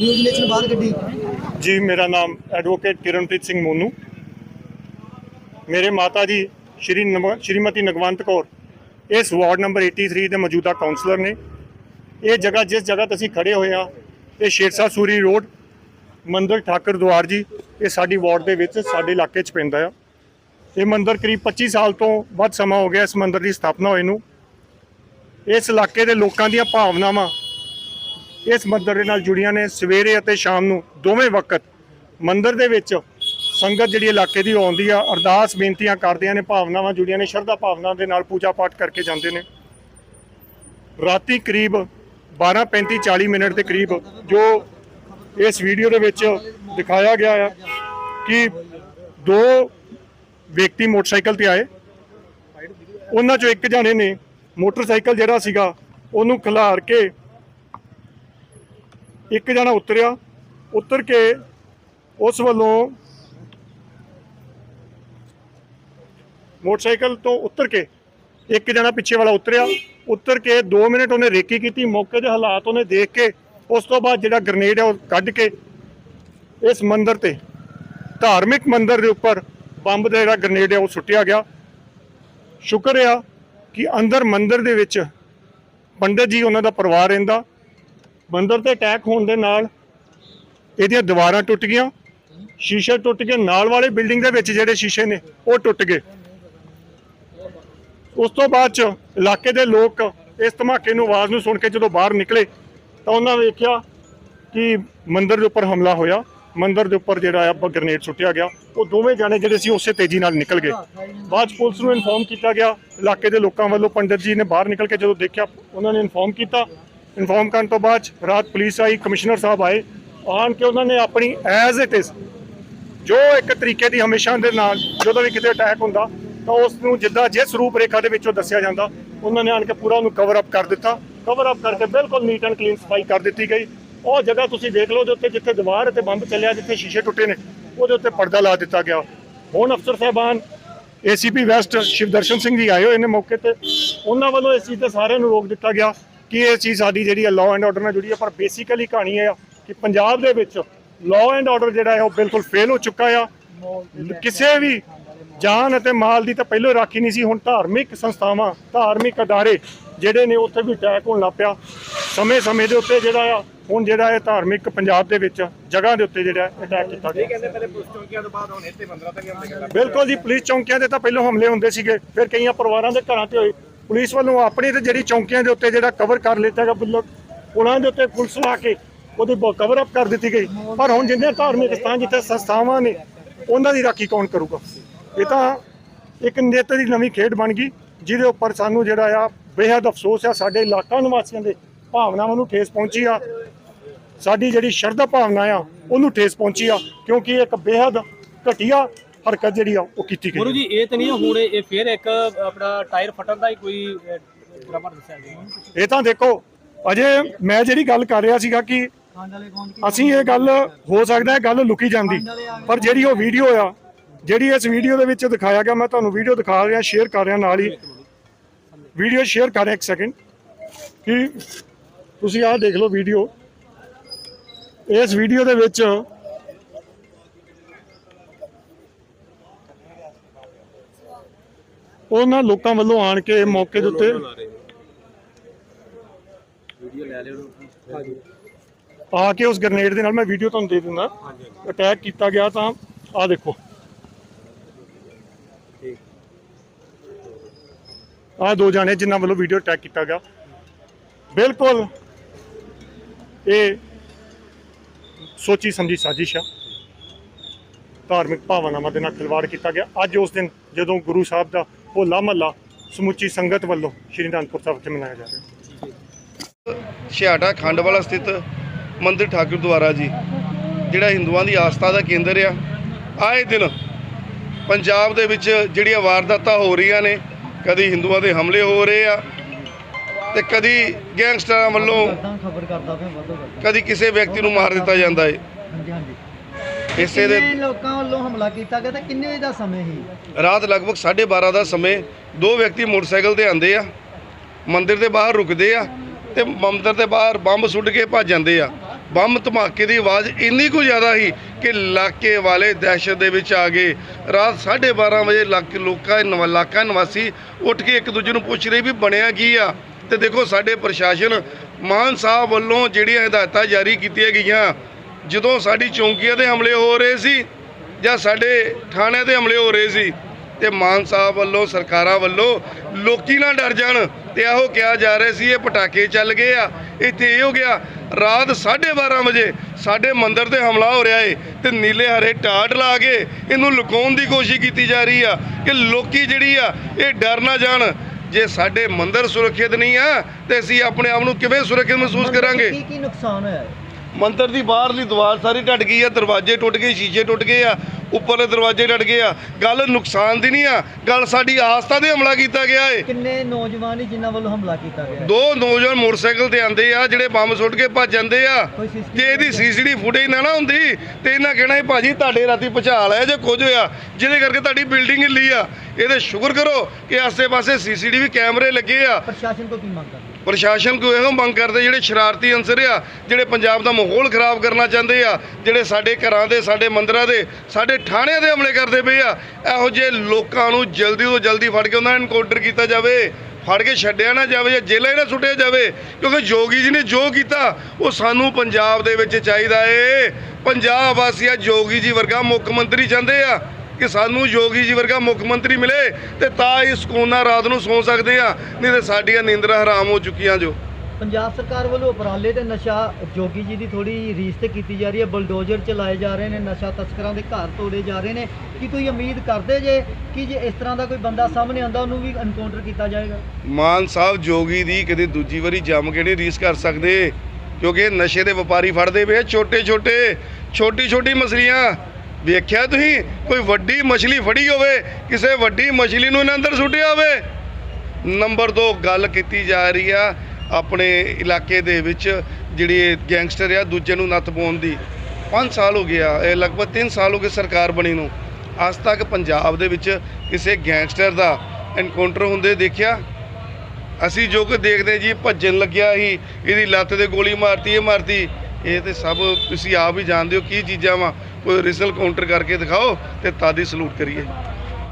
News ਬਾਹਰ ਕੱਢੀ? ਜੀ, ਮੇਰਾ ਨਾਮ ਐਡਵੋਕੇਟ ਕਿਰਨਪ੍ਰੀਤ ਸਿੰਘ ਮੋਨੂ। ਮੇਰੇ ਮਾਤਾ ਜੀ ਸ਼੍ਰੀ ਨਮ- ਸ਼੍ਰੀਮਤੀ ਨਗਵੰਤ ਕੌਰ, ਇਸ ਵਾਰਡ ਨੰਬਰ 83 ਦੇ ਮੌਜੂਦਾ ਕਾਉਂਸਲਰ ਨੇ। ਇਹ ਜਗ੍ਹਾ, ਜਿਸ ਜਗ੍ਹਾ ਤੇ ਅਸੀਂ ਖੜੇ ਹੋਏ ਆ ਇਹ ਸ਼ੇਰਸ਼ਾਹ ਸੂਰੀ ਰੋਡ, ਮੰਦਰ ਠਾਕਰ ਦੁਆਰ ਜੀ, ਇਹ ਸਾਡੀ ਵਾਰਡ ਦੇ ਵਿੱਚ, ਸਾਡੇ ਇਲਾਕੇ 'ਚ ਪੈਂਦਾ ਆ। ਇਹ ਮੰਦਰ ਕਰੀਬ 25 ਸਾਲ ਤੋਂ ਵੱਧ ਸਮਾਂ ਹੋ ਗਿਆ ਇਸ ਮੰਦਰ ਦੀ ਸਥਾਪਨਾ ਹੋਏ ਨੂੰ। ਇਸ ਇਲਾਕੇ ਦੇ ਲੋਕਾਂ ਦੀਆਂ ਭਾਵਨਾਵਾਂ ਇਸ ਮੰਦਰ ਦੇ ਨਾਲ ਜੁੜੀਆਂ ਨੇ ਸਵੇਰੇ ਅਤੇ ਸ਼ਾਮ ਨੂੰ ਦੋਵੇਂ ਵਕਤ ਮੰਦਰ ਦੇ ਵਿੱਚ ਸੰਗਤ ਜਿਹੜੀ ਇਲਾਕੇ ਦੀ ਆਉਂਦੀ ਆ, ਅਰਦਾਸ ਬੇਨਤੀਆਂ ਕਰਦੀਆਂ ਨੇ, ਭਾਵਨਾਵਾਂ ਜੁੜੀਆਂ ਨੇ, ਸ਼ਰਧਾ ਭਾਵਨਾ ਦੇ ਨਾਲ ਪੂਜਾ ਪਾਠ ਕਰਕੇ ਜਾਂਦੇ ਨੇ। ਰਾਤੀ ਕਰੀਬ 12:35 40 ਮਿੰਟ ਦੇ ਕਰੀਬ ਜੋ ਇਸ ਵੀਡੀਓ ਦੇ ਵਿੱਚ ਦਿਖਾਇਆ ਗਿਆ ਆ ਕਿ ਦੋ ਵਿਅਕਤੀ ਮੋਟਰਸਾਈਕਲ ਤੇ ਆਏ। ਉਹਨਾਂ ਚੋਂ ਇੱਕ ਜਾਣੇ ਨੇ ਮੋਟਰਸਾਈਕਲ ਜਿਹੜਾ ਸੀਗਾ, ਉਹਨੂੰ ਖਿਲਾਰ ਕੇ ਇੱਕ ਜਣਾ ਉਤਰਿਆ। ਉਤਰ ਕੇ ਉਸ ਵੱਲੋਂ ਮੋਟਰਸਾਈਕਲ ਤੋਂ ਉਤਰ ਕੇ ਇੱਕ ਜਣਾ ਪਿੱਛੇ ਵਾਲਾ ਉਤਰਿਆ। ਉਤਰ ਕੇ 2 ਮਿੰਟ ਉਹਨੇ ਰੇਕੀ ਕੀਤੀ। ਮੌਕੇ ਦੇ ਹਾਲਾਤ ਉਹਨੇ ਦੇਖ ਕੇ ਉਸ ਤੋਂ ਬਾਅਦ ਜਿਹੜਾ ਗ੍ਰਨੇਡ ਹੈ ਉਹ ਕੱਢ ਕੇ ਇਸ ਮੰਦਿਰ ਤੇ, ਧਾਰਮਿਕ ਮੰਦਿਰ ਦੇ ਉੱਪਰ ਬੰਬ ਦਾ ਜਿਹੜਾ ਗ੍ਰਨੇਡ ਹੈ ਉਹ ਸੁੱਟਿਆ ਗਿਆ। ਸ਼ੁਕਰ ਆ ਕਿ ਅੰਦਰ ਮੰਦਿਰ ਦੇ ਵਿੱਚ ਪੰਡਤ ਜੀ, ਉਹਨਾਂ ਦਾ ਪਰਿਵਾਰ ਰਹਿੰਦਾ। ਮੰਦਰ ਤੇ ਅਟੈਕ ਹੋਣ ਦੇ ਨਾਲ ਇਹਦੀਆਂ ਦੀਵਾਰਾਂ ਟੁੱਟ ਗਈਆਂ, ਸ਼ੀਸ਼ੇ ਟੁੱਟ ਗਏ, ਨਾਲ ਵਾਲੇ ਬਿਲਡਿੰਗ ਦੇ ਵਿੱਚ ਜਿਹੜੇ ਸ਼ੀਸ਼ੇ ਨੇ, ਉਹ ਟੁੱਟ ਗਏ। ਉਸ ਤੋਂ ਬਾਅਦ ਚ ਇਲਾਕੇ ਦੇ ਲੋਕ ਇਸ ਧਮਾਕੇ ਨੂੰ, ਆਵਾਜ਼ ਨੂੰ ਸੁਣ ਕੇ ਜਦੋਂ ਬਾਹਰ ਨਿਕਲੇ, ਤਾਂ ਉਹਨਾਂ ਵੇਖਿਆ ਕਿ ਮੰਦਰ ਦੇ ਉੱਪਰ ਹਮਲਾ ਹੋਇਆ। ਮੰਦਰ ਦੇ ਉੱਪਰ ਜਿਹੜਾ ਆ ਗ੍ਰਨੇਡ ਸੁੱਟਿਆ ਗਿਆ। ਉਹ ਦੋਵੇਂ ਜਾਣੇ ਜਿਹੜੇ ਸੀ, ਉਸੇ ਤੇਜ਼ੀ ਨਾਲ ਨਿਕਲ ਗਏ। ਬਾਅਦ 'ਚ ਪੁਲਿਸ ਨੂੰ ਇਨਫੋਰਮ ਕੀਤਾ ਗਿਆ। ਇਲਾਕੇ ਦੇ ਲੋਕਾਂ ਵੱਲੋਂ ਪੰਡਤ ਜੀ ਨੇ ਬਾਹਰ ਨਿਕਲ ਕੇ ਜਦੋਂ ਦੇਖਿਆ, ਉਹਨਾਂ ਨੇ ਇਨਫੋਰਮ ਕੀਤਾ। ਇਨਫੋਰਮ ਕਰਨ ਤੋਂ ਬਾਅਦ 'ਚ ਰਾਤ ਪੁਲਿਸ ਆਈ, ਕਮਿਸ਼ਨਰ ਸਾਹਿਬ ਆਏ, ਆਣ ਕੇ ਉਹਨਾਂ ਨੇ ਆਪਣੀ ਐਜ਼ ਇਟ ਇਜ਼ ਜੋ ਇੱਕ ਤਰੀਕੇ ਦੀ ਹਮੇਸ਼ਾ ਦੇ ਨਾਲ ਜਦੋਂ ਵੀ ਕਿਤੇ ਅਟੈਕ ਹੁੰਦਾ, ਤਾਂ ਉਸ ਨੂੰ ਜਿੱਦਾਂ ਜਿਸ ਰੂਪ ਰੇਖਾ ਦੇ ਵਿੱਚੋਂ ਦੱਸਿਆ ਜਾਂਦਾ, ਉਹਨਾਂ ਨੇ ਆਣ ਕੇ ਪੂਰਾ ਉਹਨੂੰ ਕਵਰ ਅਪ ਕਰ ਦਿੱਤਾ। ਕਵਰ ਅਪ ਕਰਕੇ ਬਿਲਕੁਲ ਨੀਟ ਐਂਡ ਕਲੀਨ ਸਫ਼ਾਈ ਕਰ ਦਿੱਤੀ ਗਈ। ਉਹ ਜਗ੍ਹਾ ਤੁਸੀਂ ਦੇਖ ਲਓ ਦੇ ਉੱਤੇ ਜਿੱਥੇ ਦੀਵਾਰ ਅਤੇ ਬੰਬ ਚੱਲਿਆ, ਜਿੱਥੇ ਸ਼ੀਸ਼ੇ ਟੁੱਟੇ ਨੇ, ਉਹਦੇ ਉੱਤੇ ਪਰਦਾ ਲਾ ਦਿੱਤਾ ਗਿਆ। ਹੁਣ ਅਫਸਰ ਸਾਹਿਬਾਨ ਏਸੀਪੀ ਵੈਸਟ ਸ਼ਿਵਦਰਸ਼ਨ ਸਿੰਘ ਜੀ ਆਏ ਹੋਏ ਨੇ ਮੌਕੇ ਤੇ। ਉਹਨਾਂ ਵੱਲੋਂ ਇਸ ਚੀਜ਼ ਤੇ ਸਾਰਿਆਂ ਨੂੰ ਰੋਕ ਦਿੱਤਾ ਗਿਆ। ਕਿ ਇਹ ਚੀਜ਼ ਸਾਡੀ ਜਿਹੜੀ ਹੈ ਲਾਅ ਐਂਡ ਆਰਡਰ ਨਾਲ ਜੁੜੀ ਹੈ ਪਰ ਬੇਸਿਕਲੀ ਕਹਾਣੀ ਇਹ ਆ ਕਿ ਪੰਜਾਬ ਦੇ ਵਿੱਚ ਲਾਅ ਐਂਡ ਆਰਡਰ ਜਿਹੜਾ ਹੈ ਉਹ ਬਿਲਕੁਲ ਫੇਲ ਹੋ ਚੁੱਕਾ ਆ। ਕਿਸੇ ਵੀ ਜਾਨ ਅਤੇ ਮਾਲ ਦੀ ਤਾਂ ਪਹਿਲਾਂ ਰਾਖੀ ਨਹੀਂ ਸੀ ਹੁਣ ਧਾਰਮਿਕ ਸੰਸਥਾਵਾਂ ਧਾਰਮਿਕ ਅਦਾਰੇ ਜਿਹੜੇ ਨੇ ਉੱਥੇ ਵੀ ਅਟੈਕ ਹੋਣ ਲੱਗ ਪਿਆ। ਸਮੇਂ ਸਮੇਂ ਦੇ ਉੱਤੇ ਜਿਹੜਾ ਆ ਹੁਣ ਜਿਹੜਾ ਇਹ ਧਾਰਮਿਕ ਪੰਜਾਬ ਦੇ ਵਿੱਚ ਜਗ੍ਹਾ ਦੇ ਉੱਤੇ ਜਿਹੜਾ ਅਟੈਕ ਕੀਤਾ ਗਿਆ। ਕਹਿੰਦੇ ਪਹਿਲੇ ਪੁਲਿਸ ਚੌਕੀਆਂ ਤੋਂ ਬਾਅਦ ਹੁਣ ਇੱਥੇ ਮੰਦਰਾਂ ਤੱਕ ਹਮਲੇ ਕਰ ਬਿਲਕੁਲ ਜੀ ਪੁਲਿਸ ਚੌਂਕੀਆਂ ਦੇ ਤਾਂ ਪਹਿਲਾਂ ਹਮਲੇ ਹੁੰਦੇ ਸੀਗੇ ਫਿਰ ਕਈਆਂ ਪਰਿਵਾਰਾਂ ਦੇ ਘਰਾਂ ਤੇ ਹੋਏ। ਪੁਲਿਸ ਵੱਲੋਂ ਆਪਣੀ ਤੇ ਜਿਹੜੀ ਚੌਂਕੀਆਂ ਦੇ ਉੱਤੇ ਜਿਹੜਾ ਕਵਰ ਕਰ ਲਿੱਤਾ ਗਿਆ ਬੁੱਲਕ ਉਹਨਾਂ ਦੇ ਉੱਤੇ ਪੁਲਿਸ ਲਾ ਕੇ ਉਹਦੀ ਕਵਰ ਅਪ ਕਰ ਦਿੱਤੀ ਗਈ। ਪਰ ਹੁਣ ਜਿੰਨੇ ਧਾਰਮਿਕ ਸਥਾਨ ਜਿੱਥੇ ਸੰਸਥਾਵਾਂ ਨੇ, ਉਹਨਾਂ ਦੀ ਰਾਖੀ ਕੌਣ ਕਰੂਗਾ? ਇਹ ਤਾਂ ਇੱਕ ਨਿੱਤ ਦੀ ਨਵੀਂ ਖੇਡ ਬਣ ਗਈ, ਜਿਹਦੇ ਉੱਪਰ ਸਾਨੂੰ ਜਿਹੜਾ ਆ ਬੇਹੱਦ ਅਫਸੋਸ ਆ, ਸਾਡੇ ਇਲਾਕਾ ਨਿਵਾਸੀਆਂ ਦੇ ਭਾਵਨਾਵਾਂ ਨੂੰ ਠੇਸ ਪਹੁੰਚੀ ਆ। ਸਾਡੀ ਜਿਹੜੀ ਸ਼ਰਧਾ ਭਾਵਨਾ ਆ, ਉਹਨੂੰ ਠੇਸ ਪਹੁੰਚੀ ਆ, ਕਿਉਂਕਿ ਇੱਕ ਬੇਹੱਦ ਘਟੀਆ ਹਰਕਤ ਜਿਹੜੀ ਆ ਉਹ ਕੀਤੀ ਗੁਰੂ ਗਈ ਜੀ ਇਹ ਤਾਂ ਨਹੀਂ ਹੁਣ ਇਹ ਫੇਰ ਇੱਕ ਆਪਣਾ ਟਾਇਰ ਫਟਣ ਦਾ ਹੀ ਕੋਈ ਡਰਾਮਾ ਦੱਸਿਆ ਗਿਆ। ਇਹ ਤਾਂ ਦੇਖੋ ਅਜੇ ਮੈਂ ਜਿਹੜੀ ਗੱਲ ਕਰ ਰਿਹਾ ਸੀਗਾ ਕਿ ਅਸੀਂ ਇਹ ਗੱਲ ਹੋ ਸਕਦਾ ਹੈ ਗੱਲ ਲੁਕੀ ਜਾਂਦੀ ਪਰ ਜਿਹੜੀ ਉਹ ਵੀਡੀਓ ਆ ਜਿਹੜੀ ਇਸ ਵੀਡੀਓ ਦੇ ਵਿੱਚ ਦਿਖਾਇਆ ਗਿਆ ਮੈਂ ਤੁਹਾਨੂੰ ਵੀਡੀਓ ਦਿਖਾ ਰਿਹਾ ਸ਼ੇਅਰ ਕਰ ਰਿਹਾ ਨਾਲ ਹੀ। ਵੀਡੀਓ ਸ਼ੇਅਰ ਕਰ ਰਿਹਾ ਇੱਕ ਸੈਕਿੰਡ ਕਿ ਤੁਸੀਂ ਆਹ ਦੇਖ ਲਓ ਵੀਡੀਓ। ਇਸ ਵੀਡੀਓ ਦੇ ਵਿੱਚ ਉਹਨਾਂ ਲੋਕਾਂ ਵੱਲੋਂ ਆਣ ਕੇ ਮੌਕੇ ਦੇ ਉੱਤੇ ਵੀਡੀਓ ਲੈ ਲਿਓ ਆ ਕੇ ਉਸ ਗ੍ਰਨੇਡ ਦੇ ਨਾਲ ਮੈਂ ਵੀਡੀਓ ਤੁਹਾਨੂੰ ਦੇ ਦਿੰਦਾ। ਅਟੈਕ ਕੀਤਾ ਗਿਆ ਤਾਂ ਆ ਦੇਖੋ। ਆ ਦੋ ਜਾਣੇ ਜਿਨ੍ਹਾਂ ਵੱਲੋਂ ਵੀਡੀਓ ਅਟੈਕ ਕੀਤਾ ਗਿਆ। ਬਿਲਕੁਲ ਇਹ ਸੋਚੀ ਸਮਝੀ ਸਾਜ਼ਿਸ਼ ਆ। ਧਾਰਮਿਕ ਭਾਵਨਾਵਾਂ ਦੇ ਨਾਲ ਖਿਲਵਾੜ ਕੀਤਾ ਗਿਆ। ਅੱਜ ਉਸ ਦਿਨ ਜਦੋਂ ਗੁਰੂ ਸਾਹਿਬ ਦਾ ਹੋਲਾ ਮਹੱਲਾ ਸਮੁੱਚੀ ਸੰਗਤ ਵੱਲੋਂ ਸ਼੍ਰੀ ਅਨੰਦਪੁਰ ਸਾਹਿਬ 'ਚ ਮਨਾਇਆ ਜਾ ਰਿਹਾ ਛਿਆਟਾ ਖੰਡ ਵਾਲਾ ਸਥਿਤ ਮੰਦਿਰ ਠਾਕੁਰ ਦੁਆਰਾ ਜੀ ਜਿਹੜਾ ਹਿੰਦੂਆਂ ਦੀ ਆਸਥਾ ਦਾ ਕੇਂਦਰ ਆ। ਆਏ ਦਿਨ ਪੰਜਾਬ ਦੇ ਵਿੱਚ ਜਿਹੜੀਆਂ ਵਾਰਦਾਤਾਂ ਹੋ ਰਹੀਆਂ ਨੇ ਕਦੀ ਹਿੰਦੂਆਂ ਦੇ ਹਮਲੇ ਹੋ ਰਹੇ ਆ ਤੇ ਕਦੀ ਗੈਂਗਸਟਰਾਂ ਵੱਲੋਂ ਕਦੀ ਕਿਸੇ ਵਿਅਕਤੀ ਨੂੰ ਮਾਰ ਦਿੱਤਾ ਜਾਂਦਾ ਹੈ ਹਾਂਜੀ ਹਾਂਜੀ। ਇਸੇ ਦੇ ਕਿੰਨੇ ਲੋਕਾਂ ਵੱਲੋਂ ਹਮਲਾ ਕੀਤਾ ਗਿਆ ਤੇ ਕਿੰਨੇ ਵਜੇ ਦਾ ਸਮੇਂ ਸੀ? ਰਾਤ ਲਗਭਗ 12:30 ਦਾ ਸਮੇਂ ਦੋ ਵਿਅਕਤੀ ਮੋਟਰਸਾਈਕਲ ਤੇ ਆਂਦੇ ਆ ਮੰਦਿਰ ਦੇ ਬਾਹਰ ਰੁਕਦੇ ਆ ਤੇ ਮੰਦਿਰ ਦੇ ਬਾਹਰ ਬੰਬ ਸੁੱਟ ਕੇ ਭੱਜ ਜਾਂਦੇ ਆ। ਬੰਮ ਧਮਾਕੇ ਦੀ ਆਵਾਜ਼ ਇੰਨੀ ਕੁ ਜ਼ਿਆਦਾ ਸੀ ਕਿ ਇਲਾਕੇ ਵਾਲੇ ਦਹਿਸ਼ਤ ਦੇ ਵਿੱਚ ਆ ਗਏ। ਰਾਤ 12:30 ਵਜੇ ਲੋਕਾਂ ਨਵਾ ਇਲਾਕਾ ਨਿਵਾਸੀ ਉੱਠ ਕੇ ਇੱਕ ਦੂਜੇ ਨੂੰ ਪੁੱਛ ਰਹੇ ਵੀ ਬਣਿਆ ਕੀ ਆ? ਤੇ ਦੇਖੋ ਸਾਡੇ ਪ੍ਰਸ਼ਾਸਨ ਮਾਨ ਸਾਹਿਬ ਵੱਲੋਂ ਜਿਹੜੀਆਂ ਹਦਾਇਤਾਂ ਜਾਰੀ ਕੀਤੀਆਂ ਗਈਆਂ ਜਦੋਂ ਸਾਡੀ ਚੌਂਕੀਆਂ ਦੇ ਹਮਲੇ ਹੋ ਰਹੇ ਸੀ ਜਾਂ ਸਾਡੇ ਥਾਣਿਆਂ ਤੇ ਹਮਲੇ ਹੋ ਰਹੇ ਸੀ ਤੇ ਮਾਨ ਸਾਹਿਬ ਵੱਲੋਂ ਸਰਕਾਰਾਂ ਵੱਲੋਂ ਲੋਕੀ ਨਾ ਡਰ ਜਾਣ ਤੇ ਇਹੋ ਕਿਹਾ ਜਾ ਰਿਹਾ ਸੀ ਇਹ ਪਟਾਕੇ ਚੱਲ ਗਏ ਆ ਇੱਥੇ ਇਹ ਹੋ ਗਿਆ ਰਾਤ 12:30 ਵਜੇ ਸਾਡੇ ਮੰਦਿਰ ਤੇ ਹਮਲਾ ਹੋ ਰਿਹਾ ਏ ਤੇ ਨੀਲੇ ਹਰੇ ਟਾਟ ਲਾ ਕੇ ਇਹਨੂੰ ਲੁਕਾਉਣ ਦੀ ਕੋਸ਼ਿਸ਼ ਕੀਤੀ ਜਾ ਰਹੀ ਆ ਕਿ ਲੋਕੀ ਜਿਹੜੀ ਆ ਇਹ ਡਰ ਨਾ ਜਾਣ ਜੇ ਸਾਡੇ ਮੰਦਿਰ ਸੁਰੱਖਿਅਤ ਨਹੀਂ ਆ ਤੇ ਅਸੀਂ ਆਪਣੇ ਆਪ ਨੂੰ ਕਿਵੇਂ ਸੁਰੱਖਿਅਤ ਮਹਿਸੂਸ ਕਰਾਂਗੇ ਕੀ ਕੀ ਨੁਕਸਾਨ ਹੋਇਆ ਹੈ? ਮੰਦਿਰ ਦੀ ਬਾਹਰਲੀ ਦੀਵਾਰ ਸਾਰੀ ਟੱਟ ਗਈ ਆ ਦਰਵਾਜ਼ੇ ਟੁੱਟ ਗਏ ਸ਼ੀਸ਼ੇ ਟੁੱਟ ਗਏ ਆ ਉੱਪਰਲੇ ਦਰਵਾਜ਼ੇ ਟੱਟ ਗਏ ਆ ਗੱਲ ਨੁਕਸਾਨ ਦੀ ਨਹੀਂ ਆ ਗੱਲ ਸਾਡੀ ਆਸਥਾ ਤੇ ਹਮਲਾ ਕੀਤਾ ਗਿਆ ਏ ਕਿੰਨੇ ਨੌਜਵਾਨ ਹੀ ਜਿਨ੍ਹਾਂ ਵੱਲੋਂ ਹਮਲਾ ਕੀਤਾ ਗਿਆ ਹੈ? ਦੋ ਨੌਜਵਾਨ ਮੋਟਰਸਾਈਕਲ ਤੇ ਆਂਦੇ ਆ ਜਿਹੜੇ ਬੰਬ ਸੁੱਟ ਕੇ ਭੱਜ ਜਾਂਦੇ ਆ। ਜੇ ਇਹਦੀ ਸੀਸੀਟੀ ਫੁਟੇਜ ਨਾ ਨਾ ਹੁੰਦੀ ਤੇ ਇਹਨਾਂ ਕਹਿਣਾ ਸੀ ਭਾਜੀ ਤੁਹਾਡੇ ਰਾਤੀ ਭੁਚਾਲ ਆਇਆ ਜੇ ਕੁਝ ਹੋਇਆ ਜਿਹਦੇ ਕਰਕੇ ਤੁਹਾਡੀ ਬਿਲਡਿੰਗ ਹਿੱਲੀ ਆ। ਇਹਦੇ ਸ਼ੁਕਰ ਕਰੋ ਕਿ ਆਸੇ-ਪਾਸੇ ਸੀਸੀਟੀਵੀ ਕੈਮਰੇ ਲੱਗੇ ਆ। ਪ੍ਰਸ਼ਾਸਨ ਤੋਂ ਕੀ ਮੰਗ ਕਰਦੇ? ਪ੍ਰਸ਼ਾਸਨ ਕੋ ਇਹੋ ਮੰਗ ਕਰਦੇ ਜਿਹੜੇ ਸ਼ਰਾਰਤੀ ਅੰਸਰ ਆ ਜਿਹੜੇ ਪੰਜਾਬ ਦਾ ਮਾਹੌਲ ਖਰਾਬ ਕਰਨਾ ਚਾਹੁੰਦੇ ਆ ਜਿਹੜੇ ਸਾਡੇ ਘਰਾਂ ਦੇ ਸਾਡੇ ਮੰਦਰਾਂ ਦੇ ਸਾਡੇ ਥਾਣਿਆਂ ਦੇ ਹਮਲੇ ਕਰਦੇ ਪਏ ਆ ਇਹੋ ਜਿਹੇ ਲੋਕਾਂ ਨੂੰ ਜਲਦੀ ਤੋਂ ਜਲਦੀ ਫੜ ਕੇ ਉਹਨਾਂ ਨੂੰ ਐਨਕਾਊਂਟਰ ਕੀਤਾ ਜਾਵੇ। ਫੜ ਕੇ ਛੱਡਿਆ ਨਾ ਜਾਵੇ ਜਾਂ ਜੇਲ੍ਹਾਂ 'ਚ ਨਾ ਸੁੱਟਿਆ ਜਾਵੇ, ਕਿਉਂਕਿ ਜੋਗੀ ਜੀ ਨੇ ਜੋ ਕੀਤਾ, ਉਹ ਸਾਨੂੰ ਪੰਜਾਬ ਦੇ ਵਿੱਚ ਚਾਹੀਦਾ ਏ। ਪੰਜਾਬ ਵਾਸੀਆ ਜੋਗੀ ਜੀ ਵਰਗਾ ਮੁੱਖ ਮੰਤਰੀ ਚਾਹੁੰਦੇ ਆ ਕਿ ਸਾਨੂੰ ਯੋਗੀ ਜੀ ਵਰਗਾ ਮੁੱਖ ਮੰਤਰੀ ਮਿਲੇ ਤੇ ਤਾਂ ਹੀ ਸਕੂਨ ਰਾਤ ਨੂੰ ਸੌਂ ਸਕਦੇ ਆ, ਨਹੀਂ ਤੇ ਸਾਡੀਆਂ ਨੀਂਦਰਾਂ ਹਰਾਮ ਹੋ ਚੁੱਕੀਆਂ ਜੋ। ਪੰਜਾਬ ਸਰਕਾਰ ਵੱਲੋਂ ਉਪਰਾਲੇ ਤੇ ਨਸ਼ਾ ਜੋਗੀ ਜੀ ਦੀ ਥੋੜੀ ਰੀਸ ਤੇ ਕੀਤੀ ਜਾ ਰਹੀ ਹੈ। ਬਲਡੋਜ਼ਰ ਚਲਾਏ ਜਾ ਰਹੇ ਨੇ, ਨਸ਼ਾ ਤਸਕਰਾਂ ਦੇ ਘਰ ਤੋੜੇ ਜਾ ਰਹੇ ਨੇ। ਕੀ ਤੁਸੀਂ ਉਮੀਦ ਕਰਦੇ ਜੇ ਕਿ ਜੇ ਇਸ ਤਰ੍ਹਾਂ ਦਾ ਕੋਈ ਬੰਦਾ ਸਾਹਮਣੇ ਆਉਂਦਾ, ਉਹਨੂੰ ਵੀ ਐਨਕਾਊਂਟਰ ਕੀਤਾ ਜਾਏਗਾ? ਮਾਨ ਸਾਹਿਬ, ਜੋਗੀ ਦੀ ਕਦੇ ਦੂਜੀ ਵਾਰੀ ਜੰਮ ਕੇ ਨਹੀਂ ਰੀਸ ਕਰ ਸਕਦੇ? ਕਿਉਂਕਿ ਨਸ਼ੇ ਦੇ ਵਪਾਰੀ ਫੜਦੇ ਪਏ ਛੋਟੇ ਛੋਟੇ ਛੋਟੀ ਛੋਟੀ ਮਛਲੀਆਂ। ਵੇਖਿਆ ਤੁਸੀਂ? ਕੋਈ ਵੱਡੀ ਮਛਲੀ ਫੜੀ ਹੋਵੇ, ਕਿਸੇ ਵੱਡੀ ਮਛਲੀ ਨੂੰ ਇਹਨਾਂ ਅੰਦਰ ਸੁੱਟਿਆ ਹੋਵੇ। ਨੰਬਰ 2 ਗੱਲ ਕੀਤੀ ਜਾ ਰਹੀ ਆ ਆਪਣੇ ਇਲਾਕੇ ਦੇ ਵਿੱਚ ਜਿਹੜੀ ਗੈਂਗਸਟਰ ਆ, ਦੂਜੇ ਨੂੰ ਨੱਥ ਪਾਉਣ ਦੀ। 5 ਸਾਲ ਹੋ ਗਿਆ ਇਹ ਲਗਭਗ 3 ਸਾਲ ਹੋ ਗਏ ਸਰਕਾਰ ਬਣੀ ਨੂੰ। ਅੱਜ ਤੱਕ ਪੰਜਾਬ ਦੇ ਵਿੱਚ ਕਿਸੇ ਗੈਂਗਸਟਰ ਦਾ ਐਨਕਾਊਂਟਰ ਹੁੰਦੇ ਦੇਖਿਆ? ਅਸੀਂ ਜੋ ਕਿ ਦੇਖਦੇ ਜੀ, ਭੱਜਣ ਲੱਗਿਆ ਸੀ, ਇਹਦੀ ਲੱਤ ਤੇ ਗੋਲੀ ਮਾਰਤੀ, ਇਹ ਮਾਰਤੀ। ਇਹ ਤੇ ਸਭ ਤੁਸੀਂ ਆਪ ਹੀ ਜਾਣਦੇ ਹੋ ਕੀ ਚੀਜ਼ਾਂ ਵਾ। ਕੋਈ ਰਿਸਲ ਕਾਊਂਟਰ ਕਰਕੇ ਦਿਖਾਓ ਤੇ ਤਾਦੀ ਸਲੂਟ ਕਰੀਏ।